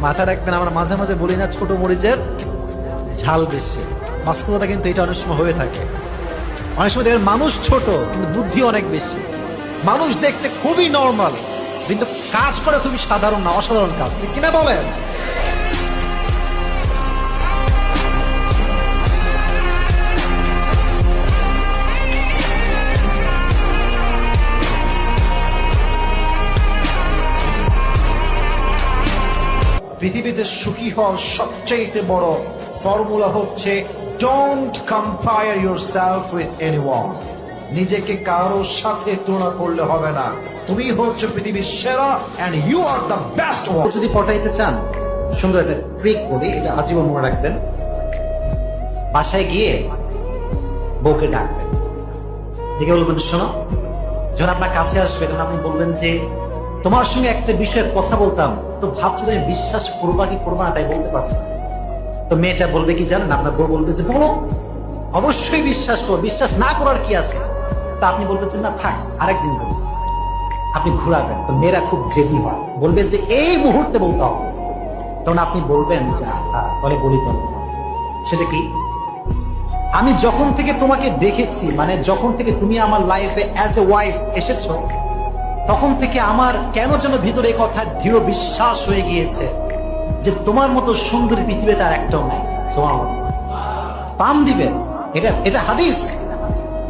মাথায় রাখবেন আমরা মাঝে মাঝে বলি না ছোট মরিচের ঝাল বেশি। বাস্তবতা কিন্তু এটা অনেক সময় হয়ে থাকে। অনেক সময় দেখেন মানুষ ছোট, কিন্তু বুদ্ধি অনেক বেশি। মানুষ দেখতে খুবই নর্মাল কিন্তু কাজ করে খুবই সাধারণ না, অসাধারণ কাজ। ঠিক কিনা বলেন? পৃথিবীতে সুখী হওয়ার সবচেয়ে বড় ফর্মুলা হচ্ছে don't compare yourself with anyone নিজেকে কারোর সাথে তুলনা করলে হবে না। তুমি হচ্ছে পৃথিবীর সেরা and you are the best one যদি পটাইতে চান, সুন্দর একটা ট্রিক বলি এটা আজীবন মনে রাখবেন। বাসায় গিয়ে বউকে ডাকবেন। দেখে বলবেন, শোনো, যখন আপনার কাছে আসবে, তখন আপনি বলবেন যে, তোমার সঙ্গে একটা বিষয়ে কথা বলতাম। তো ভাবছ তুমি বিশ্বাস করবা কি করবা না তাই বলতে পারছি তো মেয়েটা বলবে কি জানেন? আপনার বউ বলবে যে, বলো, অবশ্যই বিশ্বাস করো। বিশ্বাস না করার কি আছে? তা আপনি বলবেন না, থাক, আরেকদিন বলব আপনি ঘুরাবেন। তো মেয়েরা খুব জেদি হয়। বলবেন যে, এই মুহূর্তে বলতে হবে। তখন আপনি বলবেন যে তাহলে বলি তো। সেটা কি? আমি যখন থেকে তোমাকে দেখেছি মানে যখন থেকে তুমি আমার লাইফে অ্যাজ এ ওয়াইফ এসেছ তখন থেকে আমার কেন যেন ভিতরে কথা দৃঢ় বিশ্বাস হয়ে গিয়েছে যে তোমার মতো সুন্দর পৃথিবীতে আর একটাও নাই। পাম দিবেন এটা এটা হাদিস।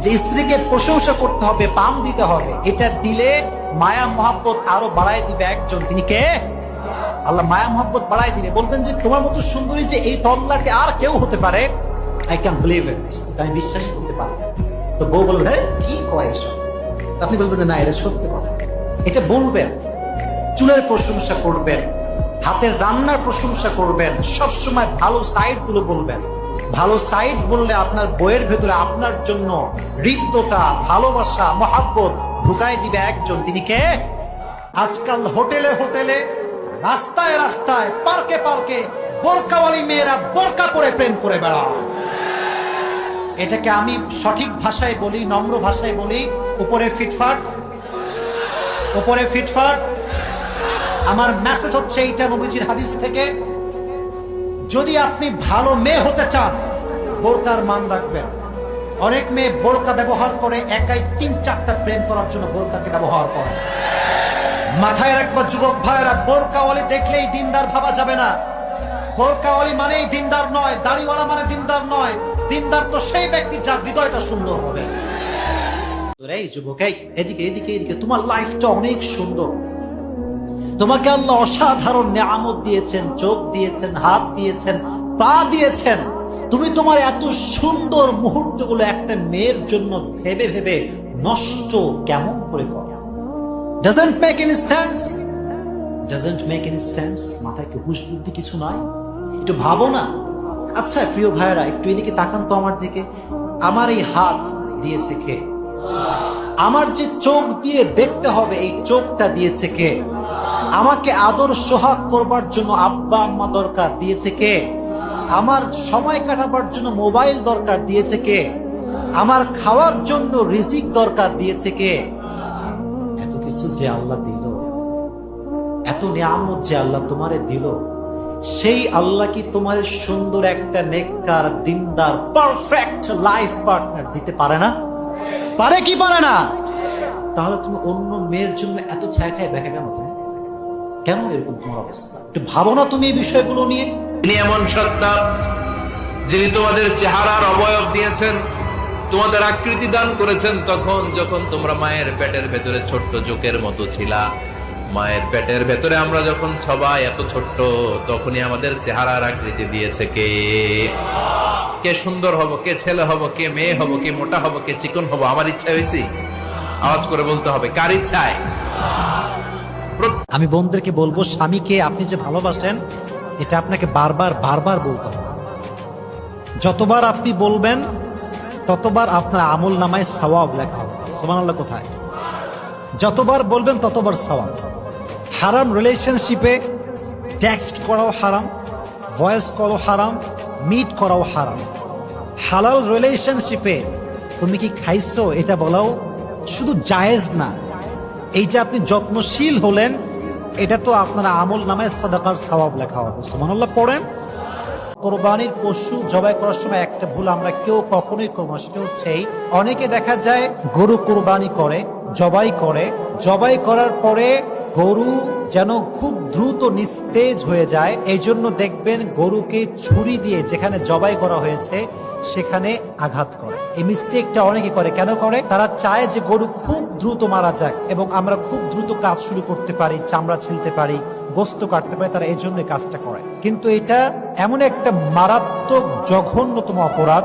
যে স্ত্রীকে প্রশংসা করতে হবে পাম দিতে হবে। এটা দিলে মায়া মহাব্বত আরও বাড়ায় দিবে একজন। তিনি কে? আল্লাহ মায়া মহাব্বত বাড়ায় দিবে। বলবেন যে তোমার মতো সুন্দরী যে এই তল্লাটে আর কেউ হতে পারে আই ক্যান বিলিভ ইট আমি বিশ্বাস করতে পারি তো বউ বলবে "হ্যাঁ, কি কয় আপনি বলবেন যে না এটা সত্যি এটা বলবেন, চুলের প্রশংসা করবেন, হাতের রান্নার প্রশংসা করবেন সব সময় ভালো সাইডগুলো বলবেন। ভালো সাইড বললে আপনার বইয়ের ভেতরে আপনার জন্য হৃদ্যতা, ভালোবাসা, মহাব্বত ঢুকায় দিবে একজন। তিনি কে? আজকাল হোটেলে হোটেলে, রাস্তায় রাস্তায়, পার্কে পার্কে বোরকাওয়ালি মেয়েরা বোরকা করে প্রেম করে বেড়ায়। এটাকে আমি সঠিক ভাষায় বলি, নম্র ভাষায় বলি, উপরে ফিটফাট উপরে ফিটফাট আমার মেসেজ হচ্ছে এইটা নবীজির হাদিস থেকে। যদি আপনি ভালো মেয়ে হতে চান, বোরকার মান রাখবেন। অনেক মেয়ে বোরকা ব্যবহার করে একাই তিন চারটা প্রেম করার জন্য বোরকাকে ব্যবহার করে। মাথায় রাখবার যুবক ভাইয়েরা, বোরকাওয়ালি দেখলেই দিনদার ভাবা যাবে না। বোরকাওয়ালি মানেই দিনদার নয়, দাড়িওয়ালা মানে দিনদার নয়। দিনদার তো সেই ব্যক্তি যার হৃদয়টা সুন্দর হবে। এই যুবক এদিকে এদিকে এদিকে, তোমার লাইফটা অনেক সুন্দর। তোমাকে আল্লাহ অসাধারণ দিয়েছেন, চোখ দিয়েছেন, হাত দিয়েছেন, পা দিয়েছেন। তুমি তোমার এত সুন্দর মুহূর্তগুলো একটা মেয়ের জন্য ভেবে ভেবে নষ্ট কেমন করে সেন্স মাথায় হুশ বুদ্ধি কিছু নয় একটু ভাবো না। আচ্ছা প্রিয় ভাইয়েরা, একটু এদিকে তাকান তো আমার দিকে। আমার এই হাত দিয়েছে কে? আমার যে চোখ দিয়ে দেখতে হবে, এই চোখটা দিয়েছে কে? আমাকে আদর সোহাগ করবার জন্য আব্বা আম্মা দরকার দিয়েছে কে? আমার সময় কাটাবার জন্য মোবাইল দরকার দিয়েছে কে? আমার খাওয়ার জন্য রিজিক দরকার দিয়েছে কে? এত কিছু যে আল্লাহ দিল, এত নিয়ামত যে আল্লাহ তোমারে দিল, সেই আল্লাহ কি তোমার সুন্দর একটা নেককার, দিনদার পারফেক্ট লাইফ পার্টনার দিতে পারে না? পারে কি পারে না? তাহলে তুমি অন্য মেয়ের জন্য এত ছায়া খায় ব্যাখ্যা কেন তুমি? কেন এরকম তোমার অবস্থা? একটু ভাবো না তুমি এই বিষয়গুলো নিয়ে। তিনি এমন সত্তা যিনি তোমাদের চেহারার অবয়ব দিয়েছেন তোমাদের আকৃতি দান করেছেন তখন যখন তোমরা মায়ের পেটের ভেতরে ছোট্ট চোখের মতো ছিলা। মায়ের পেটের ভেতরে আমরা যখন সবাই এত ছোট্ট তখনই আমাদের চেহারার আকৃতি দিয়েছে কে? কে সুন্দর হব, কে ছেলে হব, কে মেয়ে হব, কে মোটা হব, কে চিকন হব, আমার ইচ্ছা হয়েছি? আওয়াজ করে বলতে হবে, কার ইচ্ছায়? আমি বোনদেরকে বলব, স্বামীকে আপনি যে ভালোবাসেন, এটা আপনাকে বারবার বারবার বলতে হবে। যতবার আপনি বলবেন, ততবার আপনার আমল নামায় সওয়াব লেখা হবে। সুবহানাল্লাহ, কোথায়? যতবার বলবেন, ততবার সওয়াব। হারাম রিলেশনশিপে টেক্সট করাও হারাম ভয়েস কলও হারাম মিট করাও হারাম। হালাল রিলেশনশিপে তুমি কি খাইছো এটা বলাও? শুধু জায়েজ না। এই যে আপনি যত্নশীল হলেন, এটা তো আপনার আমল নামে সাদাকার সওয়াব লেখা হবে। সুবহানাল্লাহ, পড়েন। কোরবানির পশু জবাই করার সময় একটা ভুল আমরা কেউ কখনোই করব সেটা হচ্ছে অনেকে দেখা যায় গরু কোরবানি করে, জবাই করে। জবাই করার পরে গরু যেন খুব দ্রুত নিস্তেজ হয়ে যায় এই জন্য দেখবেন গরুকে ছুরি দিয়ে যেখানে জবাই করা হয়েছে সেখানে আঘাত করে। এই মিস্টেকটা অনেকে করে। কেন করে? তারা চায় যে গরু খুব দ্রুত মারা যাক এবং আমরা খুব দ্রুত কাজ শুরু করতে পারি, চামড়া ছিলতে পারি, গোস্ত কাটতে পারি, তারা এই জন্য কাজটা করে। কিন্তু এটা এমন একটা মারাত্মক জঘন্যতম অপরাধ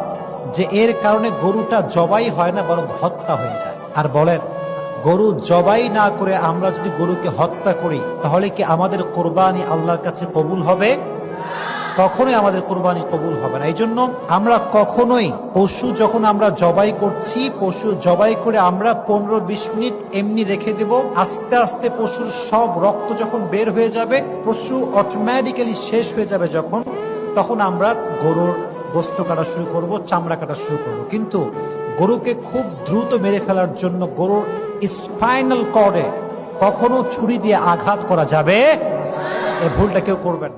যে এর কারণে গরুটা জবাই হয় না, বরং হত্যা হয়ে যায়। আর বলেন, গরু জবাই না করে আমরা যদি গরুকে হত্যা করি, তাহলে কি আমাদের কোরবানি আল্লাহর কাছে কবুল হবে? কখনোই আমাদের কোরবানি কবুল হবে না। এই জন্য আমরা কখনোই পশু যখন আমরা জবাই করছি, পশু জবাই করে আমরা পনেরো বিশ মিনিট এমনি রেখে দেব। আস্তে আস্তে পশুর সব রক্ত যখন বের হয়ে যাবে, পশু অটোমেটিক্যালি শেষ হয়ে যাবে যখন, তখন আমরা গরুর গোস্ত কাটা শুরু করব, চামড়া কাটা শুরু করব। কিন্তু গরুকে খুব দ্রুত মেরে ফেলার জন্য গরুর স্পাইনাল কর্ডে কখনো ছুরি দিয়ে আঘাত করা যাবে? এই ভুলটা কেউ করবেন